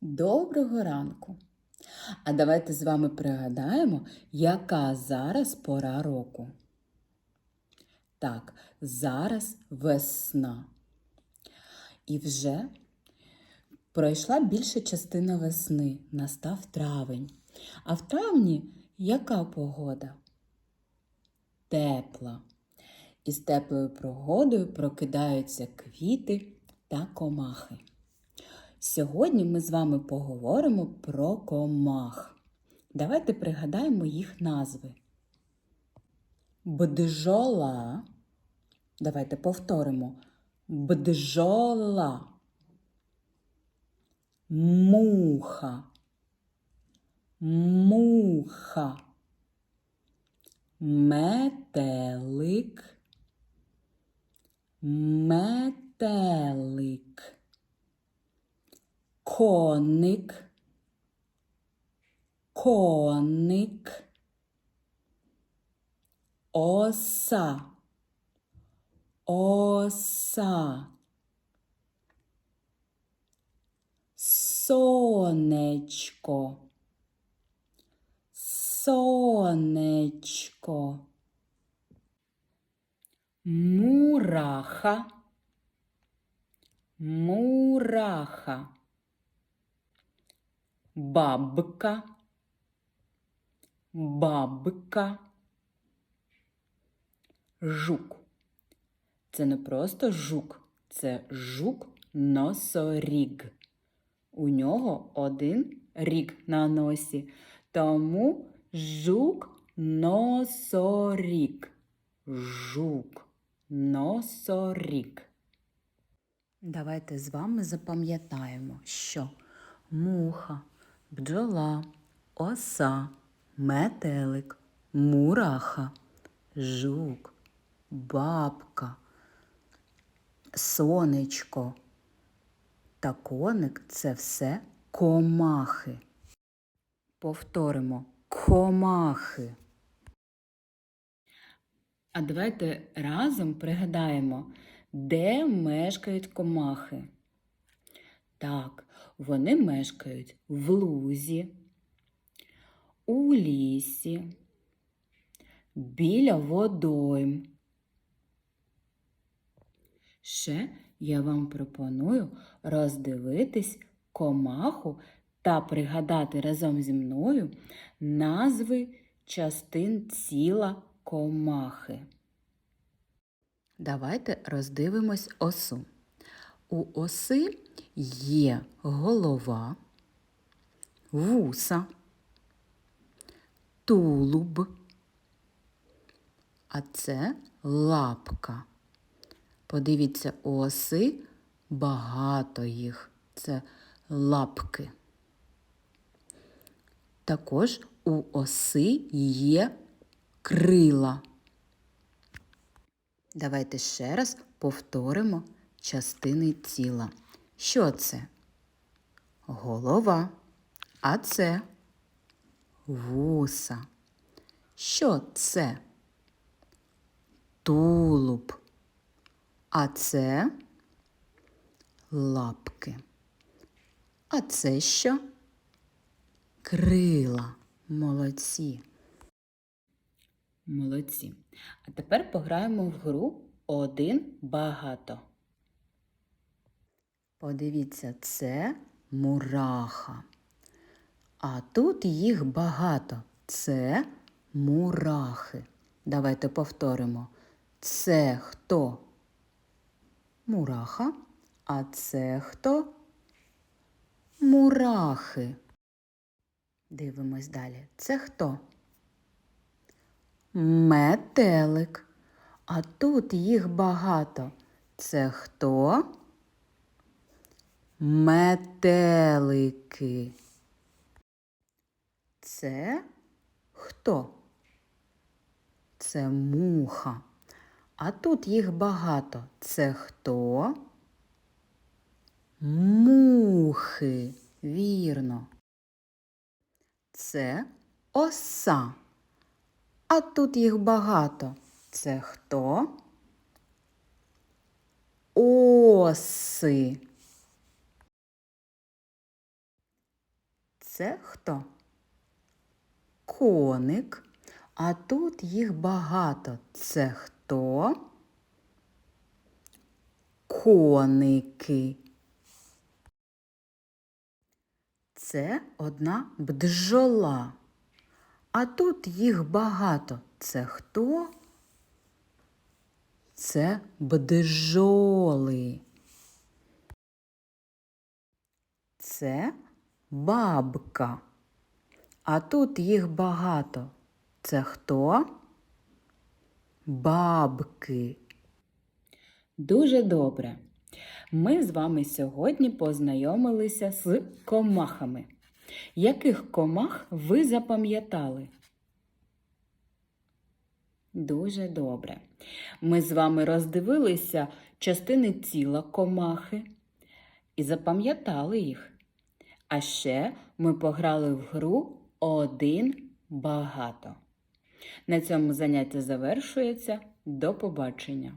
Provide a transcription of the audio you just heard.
Доброго ранку! А давайте з вами пригадаємо, яка зараз пора року. Так, зараз весна. І вже пройшла більша частина весни, настав травень. А в травні яка погода? Тепла. І з теплою прогодою прокидаються квіти та комахи. Сьогодні ми з вами поговоримо про комах. Давайте пригадаємо їх назви. Бджола. Давайте повторимо. Бджола. Муха. Муха. Метелик. Метелик. Коник. Коник. Оса. Оса. Сонечко. Сонечко. Мураха. Мураха. Бабка. Бабка. Жук. Це не просто жук, це жук-носоріг. У нього один ріг на носі, тому жук-носоріг. Жук-носоріг. Давайте з вами запам'ятаємо, що муха, бджола, оса, метелик, мураха, жук, бабка, сонечко та коник це все комахи. Повторимо комахи. А давайте разом пригадаємо, де мешкають комахи. Так, вони мешкають в лузі, у лісі, біля водойм. Ще я вам пропоную роздивитись комаху та пригадати разом зі мною назви частин тіла комахи. Давайте роздивимось осу. У оси є голова, вуса, тулуб, а це лапка. Подивіться, у оси багато їх. Це лапки. Також у оси є крила. Давайте ще раз повторимо частини тіла. Що це? Голова. А це вуса. Що це? Тулуб. А це лапки. А це що? Крила. Молодці. Молодці. А тепер пограємо в гру один багато. Подивіться, це мураха. А тут їх багато. Це мурахи. Давайте повторимо. Це хто? Мураха. А це хто? Мурахи. Дивимось далі. Це хто? Метелик. А тут їх багато. Це хто? Метелики. Це хто? Це муха. А тут їх багато. Це хто? Мухи. Вірно. Це оса. А тут їх багато. Це хто? Оси. Це хто? Коник. А тут їх багато. Це хто? Коники. Це одна бджола. А тут їх багато. Це хто? Це бджоли. Це бабка. А тут їх багато. Це хто? Бабки. Дуже добре. Ми з вами сьогодні познайомилися з комахами. Яких комах ви запам'ятали? Дуже добре. Ми з вами роздивилися частини тіла комахи і запам'ятали їх. А ще ми пограли в гру один багато. На цьому заняття завершується. До побачення!